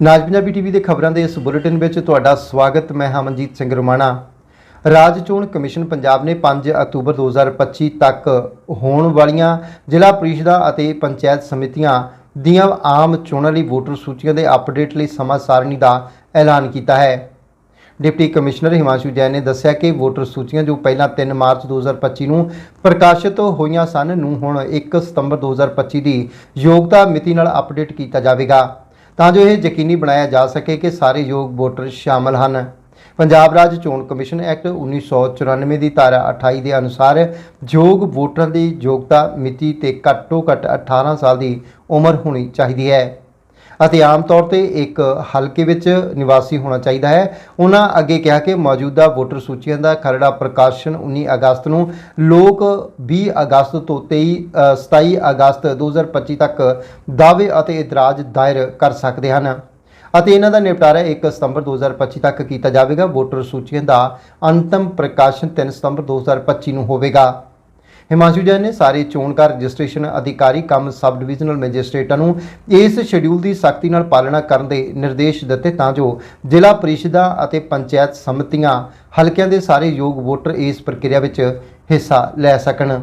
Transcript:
ਨਾਜ Punjabi TV ਦੇ ਖਬਰਾਂ ਦੇ ਇਸ ਬੁਲੇਟਿਨ ਵਿੱਚ ਤੁਹਾਡਾ ਸਵਾਗਤ, ਮੈਂ ਹਮਨਜੀਤ ਸਿੰਘ ਰਮਾਣਾ। ਰਾਜ ਚੋਣ ਕਮਿਸ਼ਨ ਪੰਜਾਬ ਨੇ 5 ਅਕਤੂਬਰ 2025 ਤੱਕ ਹੋਣ ਵਾਲੀਆਂ ਜ਼ਿਲ੍ਹਾ ਪ੍ਰੀਸ਼ਦਾਂ ਅਤੇ ਪੰਚਾਇਤ ਸਮਿਤੀਆਂ ਦੀਆਂ ਆਮ ਚੋਣਾਂ ਲਈ ਵੋਟਰ ਸੂਚੀਆਂ ਦੇ ਅਪਡੇਟ ਲਈ ਸਮਾਂ ਸਾਰਣੀ ਦਾ ਐਲਾਨ ਕੀਤਾ ਹੈ। ਡਿਪਟੀ ਕਮਿਸ਼ਨਰ ਹਿਮਾਂਸ਼ੂ ਜੈਨ ਨੇ ਦੱਸਿਆ ਕਿ ਵੋਟਰ ਸੂਚੀਆਂ ਜੋ ਪਹਿਲਾਂ 3 ਮਾਰਚ 2025 ਨੂੰ ਪ੍ਰਕਾਸ਼ਿਤ ਹੋਈਆਂ ਸਨ, ਨੂੰ ਹੁਣ 1 ਸਤੰਬਰ 2025 ਦੀ ਯੋਗਤਾ ਮਿਤੀ ਨਾਲ ਅਪਡੇਟ ਕੀਤਾ ਜਾਵੇਗਾ। ਤਾਂ ਜੋ ਇਹ ਯਕੀਨੀ ਬਣਾਇਆ ਜਾ ਸਕੇ ਕਿ ਸਾਰੇ ਯੋਗ ਵੋਟਰ ਸ਼ਾਮਲ ਹਨ। ਪੰਜਾਬ ਰਾਜ ਚੋਣ ਕਮਿਸ਼ਨ ਐਕਟ 1994 ਦੀ ਧਾਰਾ 28 ਦੇ ਅਨੁਸਾਰ ਯੋਗ ਵੋਟਰਾਂ ਦੀ ਯੋਗਤਾ ਮਿਤੀ ਤੇ ਘੱਟੋ ਘੱਟ 18 ਸਾਲ ਦੀ ਉਮਰ ਹੋਣੀ ਚਾਹੀਦੀ ਹੈ। ਅਤੇ ਆਮ ਤੌਰ ਤੇ ਇੱਕ ਹਲਕੇ ਵਿੱਚ ਨਿਵਾਸੀ ਹੋਣਾ ਚਾਹੀਦਾ ਹੈ। ਉਹਨਾਂ ਅੱਗੇ ਕਿਹਾ ਕਿ ਮੌਜੂਦਾ ਵੋਟਰ ਸੂਚੀਆਂ ਦਾ ਖਰੜਾ ਪ੍ਰਕਾਸ਼ਨ 19 ਅਗਸਤ ਨੂੰ ਲੋਕ 20 ਅਗਸਤ ਤੋਂ 23 ਅ, 27 ਅਗਸਤ 2025 ਤੱਕ ਦਾਅਵੇ ਅਤੇ ਇਤਰਾਜ਼ ਦਾਇਰ ਕਰ ਸਕਦੇ ਹਨ। ਅਤੇ ਇਹਨਾਂ ਦਾ ਨਿਪਟਾਰਾ 1 ਸਤੰਬਰ 2025 ਤੱਕ ਕੀਤਾ ਜਾਵੇਗਾ। ਵੋਟਰ ਸੂਚੀਆਂ ਦਾ ਅੰਤਮ ਪ੍ਰਕਾਸ਼ਨ 3 ਸਤੰਬਰ 2025 ਨੂੰ ਹੋਵੇਗਾ। ਹਿਮਾਂਸ਼ੂ ਜੈਨ ਨੇ ਸਾਰੇ ਚੋਣ ਚੋਣਕਾਰ ਰਜਿਸਟ੍ਰੇਸ਼ਨ ਅਧਿਕਾਰੀ ਕੰਮ ਸਬ ਡਿਵੀਜ਼ਨਲ ਮੈਜਿਸਟ੍ਰੇਟਾਂ ਨੂੰ ਇਸ ਸ਼ਡਿਊਲ ਦੀ ਸਖਤੀ ਨਾਲ ਪਾਲਣਾ ਕਰਨ ਦੇ ਨਿਰਦੇਸ਼ ਦਿੱਤੇ ਤਾਂ ਜੋ ਜ਼ਿਲ੍ਹਾ ਪਰਿਸ਼ਦਾਂ ਅਤੇ ਪੰਚਾਇਤ ਸਮਿਤੀਆਂ ਹਲਕਿਆਂ ਦੇ ਸਾਰੇ ਯੋਗ ਵੋਟਰ ਇਸ ਪ੍ਰਕਿਰਿਆ ਵਿੱਚ ਹਿੱਸਾ ਲੈ ਸਕਣ।